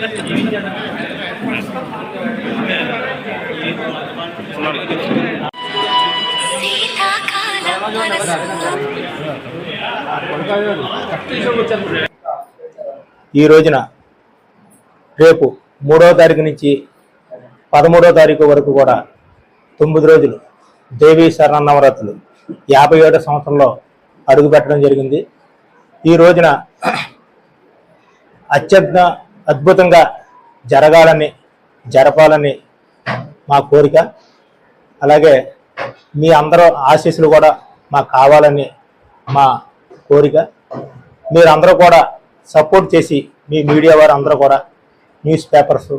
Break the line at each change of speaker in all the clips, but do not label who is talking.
ఈ రోజున రేపు మూడో తారీఖు నుంచి పదమూడో తారీఖు వరకు కూడా తొమ్మిది రోజులు దేవీ శరణవరాత్రులు యాభై ఏడో సంవత్సరంలో అడుగుపెట్టడం జరిగింది. ఈ రోజున అత్యంత అద్భుతంగా జరగాలని జరపాలని మా కోరిక. అలాగే మీ అందరూ ఆశీస్సులు కూడా మాకు కావాలని మా కోరిక. మీరందరూ కూడా సపోర్ట్ చేసి మీ మీడియా వారు అందరూ కూడా న్యూస్ పేపర్స్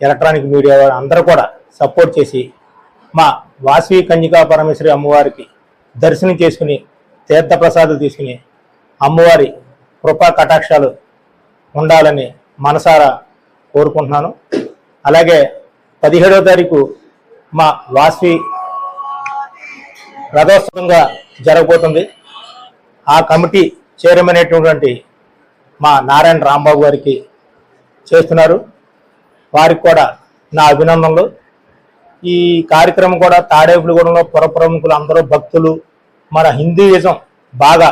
ఎలక్ట్రానిక్ మీడియా వారు అందరూ కూడా సపోర్ట్ చేసి మా వాసవి కన్యకా పరమేశ్వరి అమ్మవారికి దర్శనం చేసుకుని తీర్థప్రసాదాలు తీసుకుని అమ్మవారి కృపా కటాక్షాలు ఉండాలని మనసారా కోరుకుంటున్నాను. అలాగే పదిహేడవ తారీఖు మా వాసవి రథోత్సవంగా జరగబోతుంది. ఆ కమిటీ చైర్మన్ అయినటువంటి మా నారాయణ రాంబాబు గారికి చేస్తున్నారు. వారికి కూడా నా అభినందనలు. ఈ కార్యక్రమం కూడా తాడేపులగూడెంలో పుర ప్రముఖులు అందరూ భక్తులు. మన హిందూయిజం బాగా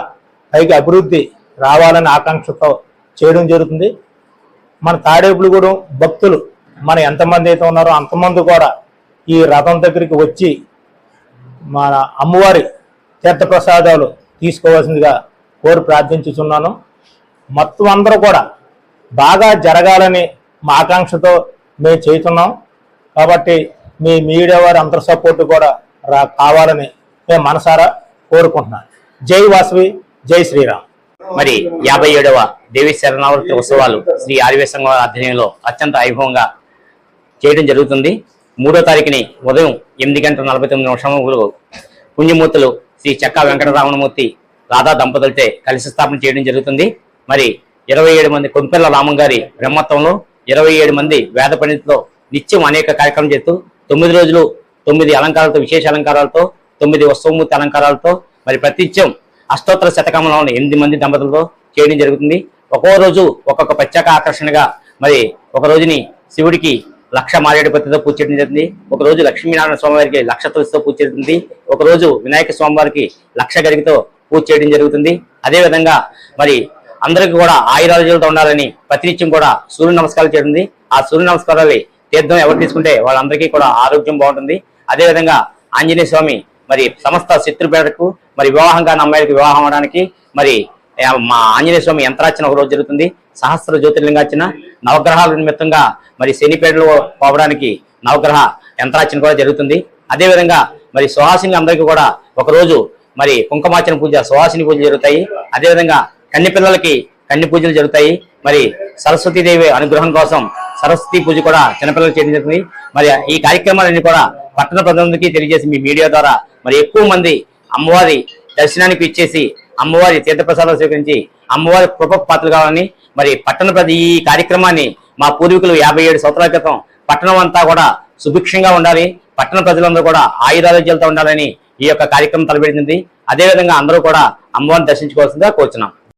పైకి అభివృద్ధి రావాలని ఆకాంక్షతో చేయడం జరుగుతుంది. మన తాడేపులు కూడా భక్తులు. మన ఎంతమంది అయితే ఉన్నారో అంతమంది కూడా ఈ రథం దగ్గరికి వచ్చి మన అమ్మవారి తీర్థప్రసాదాలు తీసుకోవాల్సిందిగా కోరి ప్రార్థించుతున్నాను మొత్తం అందరూ కూడా బాగా జరగాలని మా ఆకాంక్షతో మేము చేస్తున్నాం. కాబట్టి మీ మీడియా వారి అందరి సపోర్ట్ కూడా రా కావాలని మేము మనసారా కోరుకుంటున్నాను జై వాసవి జై శ్రీరామ్.
మరి యాభై ఏడవ దేవి శరణావృతి ఉత్సవాలు శ్రీ ఆర్య సంఘం ఆధ్వర్యంలో అత్యంత వైభవంగా చేయడం జరుగుతుంది. మూడో తారీఖుని ఉదయం ఎనిమిది గంటల నలభై తొమ్మిది నిమిషములు పుణ్యమూర్తులు శ్రీ చెక్కా వెంకటరామణమూర్తి రాధా దంపతులతో కలిసి స్థాపన చేయడం జరుగుతుంది. మరి ఇరవై ఏడు మంది కొంపెల్ల రామం గారి బ్రహ్మత్వంలో ఇరవై ఏడు మంది వేద పండితులతో నిత్యం అనేక కార్యక్రమం చేస్తూ తొమ్మిది రోజులు తొమ్మిది అలంకారాలతో విశేష అలంకారాలతో తొమ్మిది ఉత్సవమూర్తి అలంకారాలతో మరి ప్రతిత్యం అష్టోత్తర శతకంలో ఎనిమిది మంది దంపతులతో చేయడం జరుగుతుంది. ఒక్కో రోజు ఒక్కొక్క ప్రత్యేక ఆకర్షణగా మరి ఒక రోజుని శివుడికి లక్ష మారేడుపతితో పూజ చేయడం జరుగుతుంది. ఒక రోజు లక్ష్మీనారాయణ స్వామివారికి లక్ష తులసితో పూజ జరుగుతుంది. ఒక రోజు వినాయక స్వామివారికి లక్ష గరికతో పూజ చేయడం జరుగుతుంది. అదేవిధంగా మరి అందరికీ కూడా ఆయురాజులతో ఉండాలని ప్రతినిత్యం కూడా సూర్య నమస్కారాలు చేయడం ఆ సూర్య నమస్కారాలు తీర్థం ఎవరు తీసుకుంటే వాళ్ళందరికీ కూడా ఆరోగ్యం బాగుంటుంది. అదేవిధంగా ఆంజనేయ స్వామి మరి సమస్త శత్రుపేటకు మరి వివాహం కాని అమ్మాయిలకు వివాహం అవడానికి మరి మా ఆంజనేయ స్వామి యంత్రార్చన ఒక రోజు జరుగుతుంది. సహస్ర జ్యోతిర్లింగార్చన నవగ్రహాల నిమిత్తంగా మరి శనిపేటలో పోవడానికి నవగ్రహ యంత్రార్చన కూడా జరుగుతుంది. అదేవిధంగా మరి సుహాసిని అందరికీ కూడా ఒక రోజు మరి కుంకుమార్చన పూజ సుహాసిని పూజ జరుగుతాయి. అదే విధంగా కన్ని పిల్లలకి కన్ని పూజలు జరుగుతాయి. మరి సరస్వతీదేవి అనుగ్రహం కోసం సరస్వతి పూజ కూడా చిన్నపిల్లలు చేయడం జరుగుతుంది. మరి ఈ కార్యక్రమాలన్నీ కూడా పట్టణ ప్రజలందరికీ తెలియజేసి మీ మీడియా ద్వారా మరి ఎక్కువ మంది అమ్మవారి దర్శనానికి ఇచ్చేసి అమ్మవారి తీర్థప్రసాదం స్వీకరించి అమ్మవారి కృప పాత్రలు కావాలని మరి పట్టణ ప్రజ ఈ కార్యక్రమాన్ని మా పూర్వీకులు యాభై ఏడు సంవత్సరాల క్రితం పట్టణం అంతా కూడా సుభిక్షంగా ఉండాలి. పట్టణ ప్రజలందరూ కూడా ఆయురారోగ్యాలతో ఉండాలని ఈ యొక్క కార్యక్రమం తలపెట్టింది. అదేవిధంగా అందరూ కూడా అమ్మవారిని దర్శించుకోవాల్సిందిగా కోరుతున్నాం